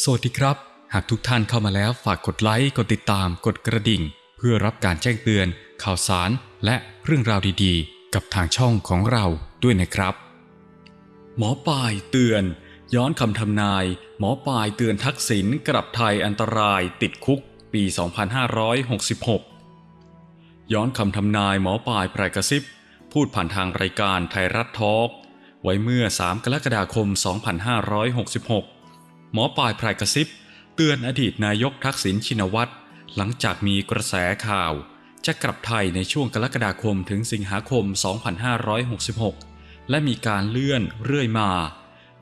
สวัสดีครับ หากทุกท่านเข้ามาแล้วฝากกดไลค์ กดติดตาม กดกระดิ่ง เพื่อรับการแจ้งเตือน ข่าวสาร และเรื่องราวดีๆ กับทางช่องของเราด้วยนะครับ หมอปลายเตือน ย้อนคำทำนาย หมอปลายเตือนทักษิณกลับไทยอันตรายติดคุกปี 2566 ย้อนคำทำนายหมอปลายไพรกระซิบ พูดผ่านทางรายการไทยรัฐทอล์กไว้เมื่อ 3 กรกฎาคม 2566 หมอปลายไพรกระซิบ เตือนอดีตนายกทักษิณชินวัตรหลังจากมีกระแสข่าว จะกลับไทยในช่วงกรกฎาคมถึงสิงหาคม 2566 และมีการเลื่อนเรื่อยมา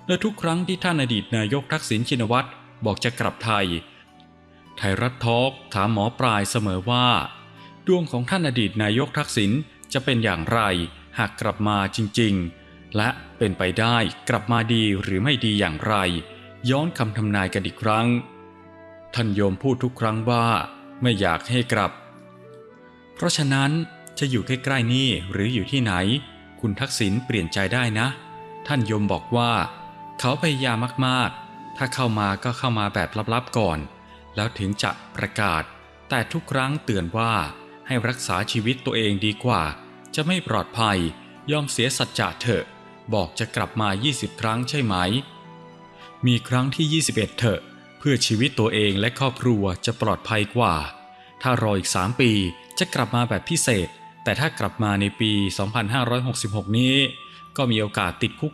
และทุกครั้งที่ท่านอดีตนายกทักษิณชินวัตรบอกจะกลับไทย ไทยรัฐทอล์กถามหมอปลายเสมอว่า ดวงของท่านอดีตนายกทักษิณจะเป็นอย่างไรหากกลับมาจริง ๆ และเป็นไปได้กลับมาดีหรือไม่ดีอย่างไร ย้อนคำทำนายกันอีกครั้ง ท่านโยมพูดทุกครั้งว่าไม่อยากให้กลับ เพราะฉะนั้นจะอยู่ใกล้ๆนี่หรืออยู่ที่ไหน คุณทักษิณเปลี่ยนใจได้นะ ท่านโยมบอกว่า เขาพยายามมากๆ ถ้าเข้ามาก็เข้ามาแบบลับๆก่อน แล้วถึงจะประกาศ แต่ทุกครั้งเตือนว่าให้รักษาชีวิตตัวเองดีกว่า จะไม่ปลอดภัยยอมเสียสัจจะเถอะ บอกจะกลับมา 20 ครั้งใช่ไหม มีครั้งที่ 21 เถอะ เพื่อชีวิตตัวเองและครอบครัวจะปลอดภัยกว่า ถ้ารออีก 3 ปีจะกลับมาแบบพิเศษ แต่ถ้ากลับมาในปี 2566 นี้ ก็มีโอกาสติดคุก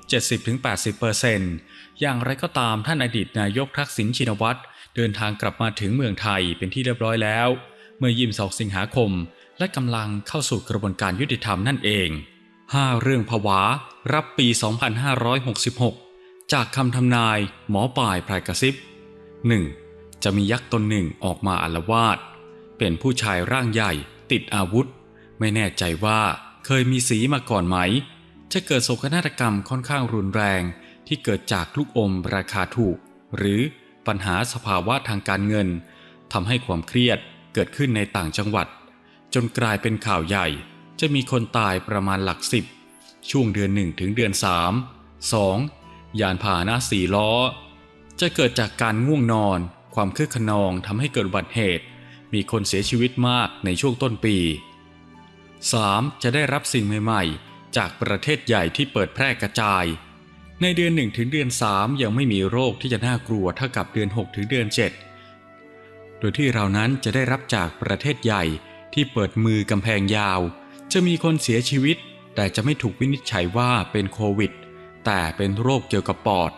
70-80%อย่างไรก็ตามท่านอดีตนายกทักษิณชินวัตรเดินทางกลับมาถึงเมืองไทยเป็นที่เรียบร้อยแล้ว เมื่อยิมสองสิงหาคม และกำลังเข้าสู่กระบวนการยุติธรรมนั่นเอง 5 เรื่องผวา รับปี 2566 จากคำทำนายหมอปลายพรายกระซิบ 1. จะมียักษ์ตนหนึ่งออกมาอาละวาด เป็นผู้ชายร่างใหญ่ติดอาวุธ ไม่แน่ใจว่าเคยมีสีมาก่อนไหม จะเกิดโศกนาฏกรรมค่อนข้างรุนแรงที่เกิดจากลูกอมราคาถูก หรือปัญหาสภาวะทางการเงินทำให้ความเครียดเกิดขึ้นในต่างจังหวัด จนกลายเป็นข่าวใหญ่ จะมีคนตายประมาณหลักสิบช่วงเดือนหนึ่งถึงเดือนสามสอง ยานพาหนะสี่ล้อ จะเกิดจากการง่วงนอน ความคึกขนองทำให้เกิดอุบัติเหตุ มีคนเสียชีวิตมากในช่วงต้นปี 3. จะได้รับสิ่งใหม่ๆ จากประเทศใหญ่ที่เปิดแพร่กระจาย ในเดือน 1 ถึงเดือน 3 ยังไม่มีโรคที่จะน่ากลัวเท่ากับเดือน 6 ถึงเดือน 7 โดยที่เรานั้นจะได้รับจากประเทศใหญ่ที่เปิดมือกำแพงยาว จะมีคนเสียชีวิต แต่จะไม่ถูกวินิจฉัยว่าเป็นโควิด แต่เป็นโรคเกี่ยวกับปอด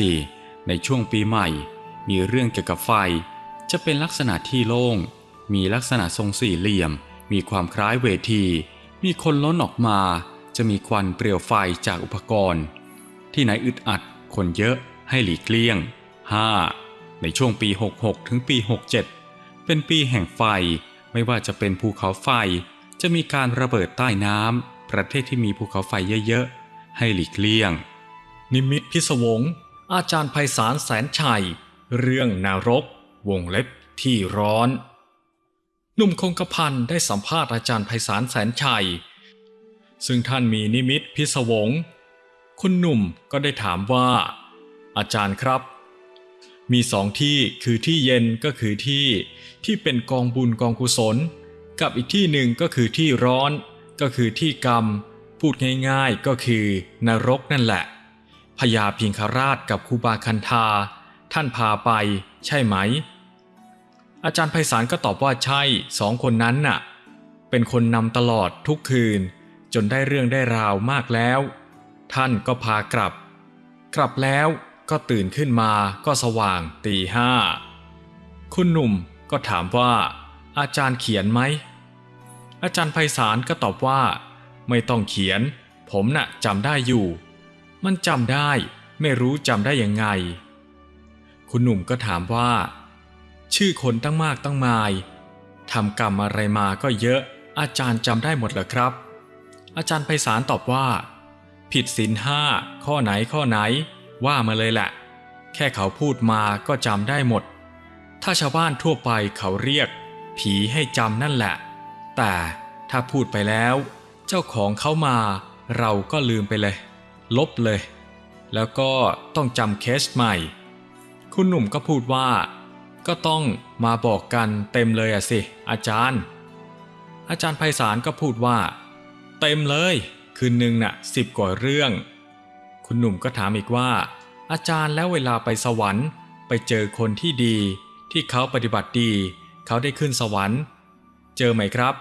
4. ในช่วงปีใหม่ มีเรื่องเกี่ยวกับไฟ จะเป็นลักษณะที่โล่ง มีลักษณะทรงสี่เหลี่ยม มีความคล้ายเวที มีคนล้นออกมา จะมีควันเปลวไฟจากอุปกรณ์ ที่ไหนอึดอัด คนเยอะให้หลีกเลี่ยง 5. ในช่วงปี 66 ถึงปี 67 เป็นปีแห่งไฟ ไม่ว่าจะเป็นภูเขาไฟ จะมีการระเบิดใต้น้ำ ประเทศที่มีภูเขาไฟเยอะๆ ให้หลีกเลี่ยง นิมิตพิศวง อาจารย์ไพศาลแสนชัย เรื่องนรก วงเล็บที่ร้อน หนุ่มคงกระพันได้สัมภาษณ์อาจารย์ไพศาลแสนชัย ซึ่งท่านมีนิมิตพิศวง คุณหนุ่มก็ได้ถามว่า อาจารย์ครับ มีสองที่คือที่เย็นก็คือที่ที่เป็นกองบุญกองกุศล กับอีกที่หนึ่งก็คือที่ร้อน ก็คือที่กรรม พูดง่ายๆก็คือนรกนั่นแหละพญาพิงคราชกับคูบาคันธา ท่านพาไปใช่ไหม อาจารย์ไพศาลก็ตอบว่าใช่สองคนนั้นน่ะ เป็นคนนำตลอดทุกคืน จนได้เรื่องได้ราวมากแล้ว ท่านก็พากลับ กลับแล้วก็ตื่นขึ้นมาก็สว่างตีห้าคุณหนุ่มก็ถามว่า อาจารย์เขียนไหม อาจารย์ไพศาลก็ตอบว่า ไม่ต้องเขียน ผมน่ะจำได้อยู่ มันจำได้ ไม่รู้จำได้ยังไง คุณหนุ่มก็ถามว่า ชื่อคนตั้งมากตั้งมายทำกรรมอะไรมาก็เยอะ อาจารย์จำได้หมดเหรอครับ อาจารย์ไพศาลตอบว่า ผิดศีลห้าข้อไหนข้อไหน ว่ามาเลยแหละ แค่เขาพูดมาก็จำได้หมด ถ้าชาวบ้านทั่วไปเขาเรียก ผีให้จำนั่นแหละ แต่ถ้าพูดไปแล้ว เจ้าของเขามา เราก็ลืมไปเลย ลบเลย แล้วก็ต้องจำเคสใหม่ คุณหนุ่มก็พูดว่า ก็ต้องมาบอกกันเต็มเลยอะสิ อาจารย์ อาจารย์ไพศาลก็พูดว่า เต็มเลย คืนหนึ่งน่ะสิบกว่าเรื่อง คุณหนุ่มก็ถามอีกว่า อาจารย์แล้วเวลาไปสวรรค์ ไปเจอคนที่ดี ที่เขาปฏิบัติดี เขาได้ขึ้นสวรรค์ เจอไหมครับ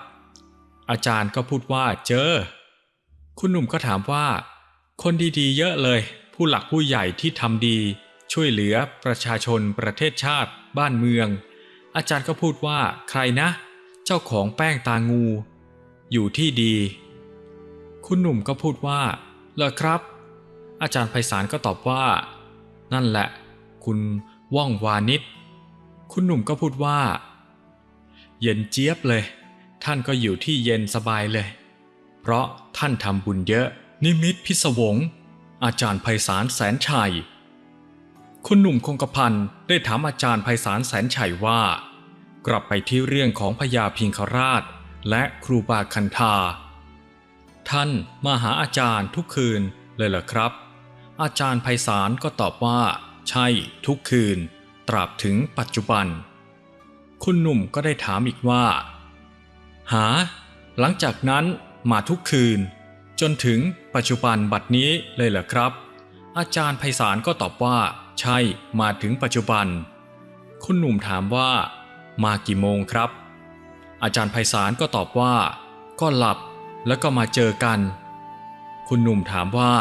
อาจารย์ก็พูดว่าเจอ คุณหนุ่มก็ถามว่า คนดีๆ เยอะเลย ผู้หลักผู้ใหญ่ที่ทำดี ช่วยเหลือประชาชนประเทศชาติ บ้านเมือง อาจารย์ก็พูดว่าใครนะ เจ้าของแป้งตางู อยู่ที่ดี คุณหนุ่มก็พูดว่าเหรอครับ อาจารย์ไพศาลก็ตอบว่า นั่นแหละ คุณว่องวานิชคุณหนุ่มก็พูดว่า เย็นเจี๊ยบเลย ท่านก็อยู่ที่เย็นสบายเลย เพราะท่านทำบุญเยอะ นิมิตพิศวง อาจารย์ไพศาลแสนชัย คุณหนุ่มคงกระพันได้ถามอาจารย์ไพศาลแสนชัยว่า กลับไปที่เรื่องของพญาพิงคราช และครูบาคันธาท่านมาหาอาจารย์ทุกคืนเลยเหรอครับ อาจารย์ไพศาลก็ตอบว่า ใช่ทุกคืน ตราบถึงปัจจุบัน คุณหนุ่มก็ได้ถามอีกว่า หา หลังจากนั้นมาทุกคืน จนถึงปัจจุบันบัดนี้เลยเหรอครับ อาจารย์ไพศาลก็ตอบว่า ใช่มาถึงปัจจุบัน คุณหนุ่มถามว่า มากี่โมงครับ อาจารย์ไพศาลก็ตอบว่า ก็หลับแล้วก็มาเจอกัน คุณหนุ่มถามว่า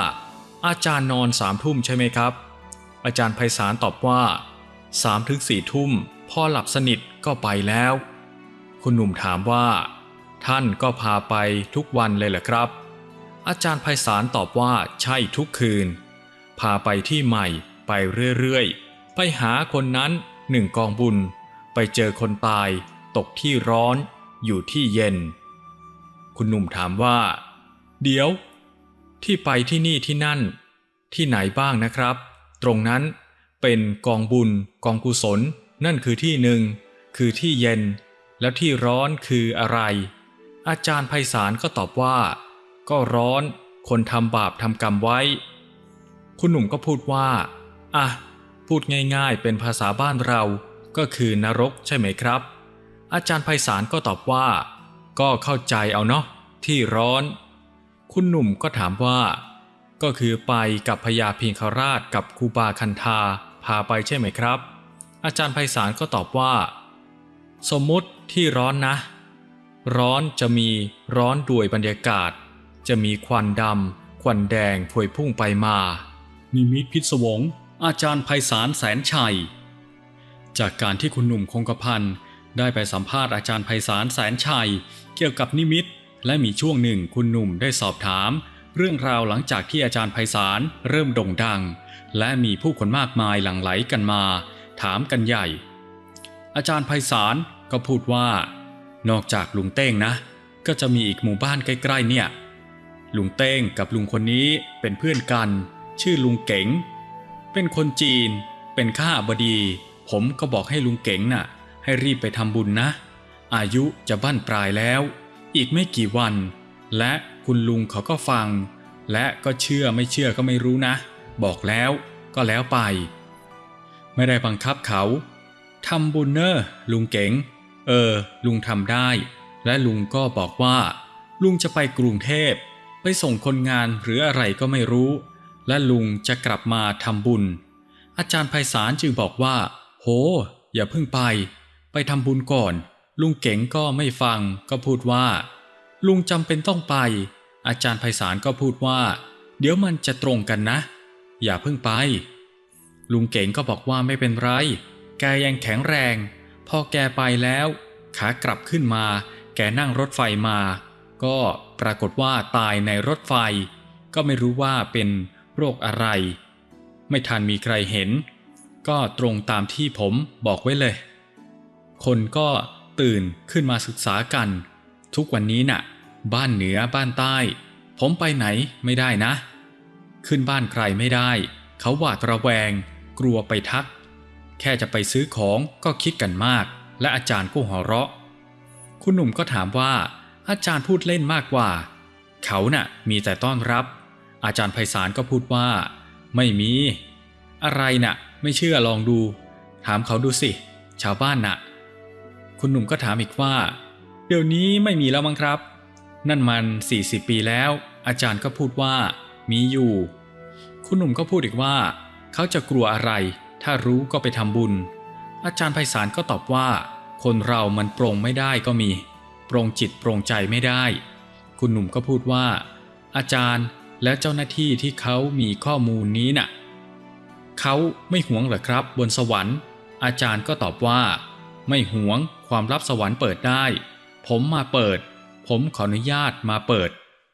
อาจารย์นอนสามทุ่มใช่ไหมครับ อาจารย์ไพศาลตอบว่าสามถึงสี่ทุ่มพอหลับสนิทก็ไปแล้ว คุณหนุ่มถามว่า ท่านก็พาไปทุกวันเลยเหรอครับ อาจารย์ไพศาลตอบว่าใช่ทุกคืน พาไปที่ใหม่ไปเรื่อยๆ ไปหาคนนั้นหนึ่งกองบุญ ไปเจอคนตาย ตกที่ร้อน อยู่ที่เย็น คุณหนุ่มถามว่า เดี๋ยว ที่ไปที่นี่ที่นั่น ที่ไหนบ้างนะครับ ตรงนั้นเป็นกองบุญ กองกุศล นั่นคือที่หนึ่งคือที่เย็น แล้วที่ร้อนคืออะไร อาจารย์ไพศาลก็ตอบว่า ก็ร้อนคนทำบาปทำกรรมไว้ คุณหนุ่มก็พูดว่าอะพูดง่ายๆ เป็นภาษาบ้านเราก็คือนรกใช่ไหมครับ อาจารย์ไพศาลก็ตอบว่า ก็เข้าใจเอาเนาะที่ร้อน คุณหนุ่มก็ถามว่า ก็คือไปกับพญาพิงคราชกับครูบาคันธาพาไปใช่ไหมครับ อาจารย์ไพศาลก็ตอบว่า สมมุติที่ร้อนนะ ร้อนจะมีร้อนด้วยบรรยากาศ จะมีควันดำควันแดงพวยพุ่งไปมา นิมิตพิศวง อาจารย์ไพศาลแสนชัย จากการที่คุณหนุ่มคงกระพันได้ไปสัมภาษณ์อาจารย์ไพศาลแสนชัย เกี่ยวกับนิมิต และมีช่วงหนึ่งคุณหนุ่มได้สอบถาม เรื่องราวหลังจากที่อาจารย์ไพศาลเริ่มโด่งดัง และมีผู้คนมากมายหลั่งไหลกันมา ถามกันใหญ่ อาจารย์ไพศาลก็พูดว่า นอกจากลุงเต้งนะ ก็จะมีอีกหมู่บ้านใกล้ๆเนี่ย ลุงเต้งกับลุงคนนี้เป็นเพื่อนกัน ชื่อลุงเก๋ง เป็นคนจีน เป็นข้าบดี ผมก็บอกให้ลุงเก๋งน่ะ ให้รีบไปทำบุญนะ อายุจะบั้นปลายแล้ว อีกไม่กี่วัน และคุณลุงเขาก็ฟัง และก็เชื่อไม่เชื่อก็ไม่รู้นะ บอกแล้วก็แล้วไป ไม่ได้บังคับเขาทำบุญเนอะลุงเก๋ง เออ ลุงทำได้ และลุงก็บอกว่า ลุงจะไปกรุงเทพ ไปส่งคนงานหรืออะไรก็ไม่รู้ และลุงจะกลับมาทำบุญ อาจารย์ไพศาลจึงบอกว่า โห อย่าเพิ่งไป ไปทำบุญก่อน ลุงเก๋งก็ไม่ฟังก็พูดว่า ลุงจำเป็นต้องไป อาจารย์ไพศาลก็พูดว่า เดี๋ยวมันจะตรงกันนะ อย่าเพิ่งไป ลุงเก๋งก็บอกว่าไม่เป็นไรแกยังแข็งแรง พอแกไปแล้ว ขากลับขึ้นมา แกนั่งรถไฟมา ก็ปรากฏว่าตายในรถไฟ ก็ไม่รู้ว่าเป็นโรคอะไร ไม่ทันมีใครเห็น ก็ตรงตามที่ผมบอกไว้เลย คนก็ตื่นขึ้นมาศึกษากัน ทุกวันนี้น่ะ บ้านเหนือบ้านใต้ ผมไปไหนไม่ได้นะ ขึ้นบ้านใครไม่ได้ เขาหวาดระแวง กลัวไปทัก แค่จะไปซื้อของก็คิดกันมาก และอาจารย์ก็หัวเราะ คุณหนุ่มก็ถามว่า อาจารย์พูดเล่นมากกว่า เขาน่ะมีแต่ต้อนรับ อาจารย์ไพศาลก็พูดว่า ไม่มี อะไรน่ะ ไม่เชื่อลองดู ถามเขาดูสิ ชาวบ้านน่ะ คุณหนุ่มก็ถามอีกว่า เดี๋ยวนี้ไม่มีแล้วมั้งครับ นั่นมัน 40 ปีแล้ว อาจารย์ก็พูดว่า มีอยู่ คุณหนุ่มก็พูดอีกว่า เขาจะกลัวอะไร ถ้ารู้ก็ไปทำบุญ อาจารย์ไพศาลก็ตอบว่า คนเรามันปรงไม่ได้ก็มี ปรงจิตปรงใจไม่ได้ คุณหนุ่มก็พูดว่า อาจารย์และเจ้าหน้าที่ที่เขามีข้อมูลนี้น่ะเขาไม่หวงเหรอครับ บนสวรรค์ อาจารย์ก็ตอบว่า ไม่หวงความลับสวรรค์เปิดได้ ผมมาเปิด ผมขออนุญาตมาเปิด